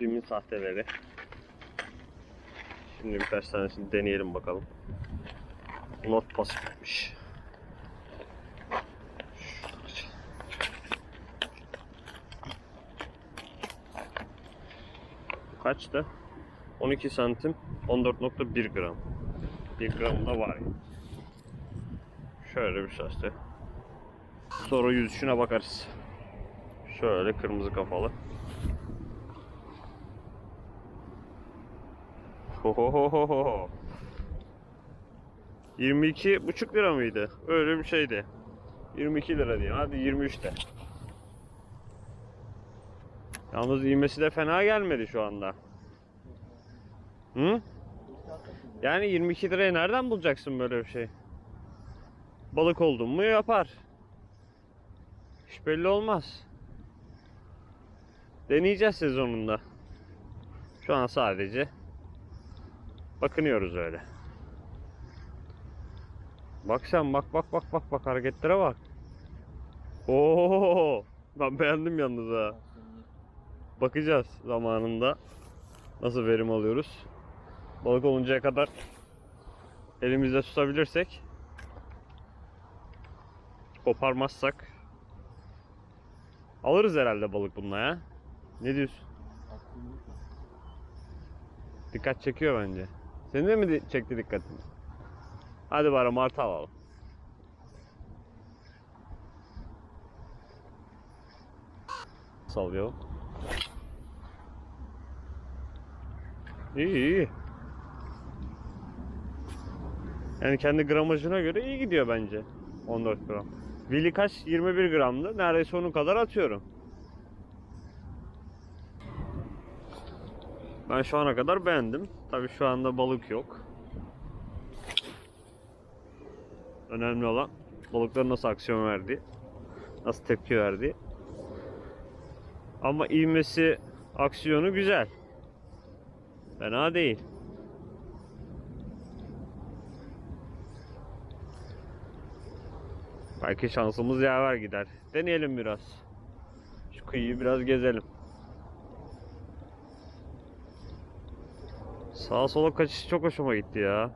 Bimin sahteleri. Şimdi birkaç tanesini deneyelim bakalım. Not Pacific'miş. Bu Kaçtı? 12 santim 14.1 gram. 1 gram da var. Şöyle bir sahte. Sonra yüzüşüne bakarız. Şöyle kırmızı kafalı. Hohohoho. 22 buçuk lira mıydı? Öyle bir şeydi. 22 lira diyeyim. Hadi 23 de. Yalnız iğmesi de fena gelmedi şu anda. Hı? Yani 22 liraya nereden bulacaksın böyle bir şey? Balık oldun mu yapar. Hiç belli olmaz. Deneyeceğiz sezonunda. Şu an sadece bakınıyoruz öyle. Bak sen bak bak bak bak bak hareketlere bak. Oo! Ben beğendim yalnız ha. Bakacağız zamanında nasıl verim alıyoruz. Balık oluncaya kadar elimizde tutabilirsek koparmazsak alırız herhalde balık bununla ya. Ne diyorsun? Dikkat çekiyor bence. Senin de mi çekti dikkatini? Hadi bari martı alalım. Salıyor. İyi iyi. Yani kendi gramajına göre iyi gidiyor bence. 14 gram. Willy kaç? 21 gramdı. Neredeyse onun kadar atıyorum. Ben şu ana kadar beğendim. Tabii şu anda balık yok. Önemli olan balıkların nasıl aksiyon verdiği, nasıl tepki verdiği. Ama ivmesi, aksiyonu güzel. Fena değil. Belki şansımız yaver gider. Deneyelim biraz. Şu kıyıyı biraz gezelim. Sağa sola kaçış çok hoşuma gitti ya.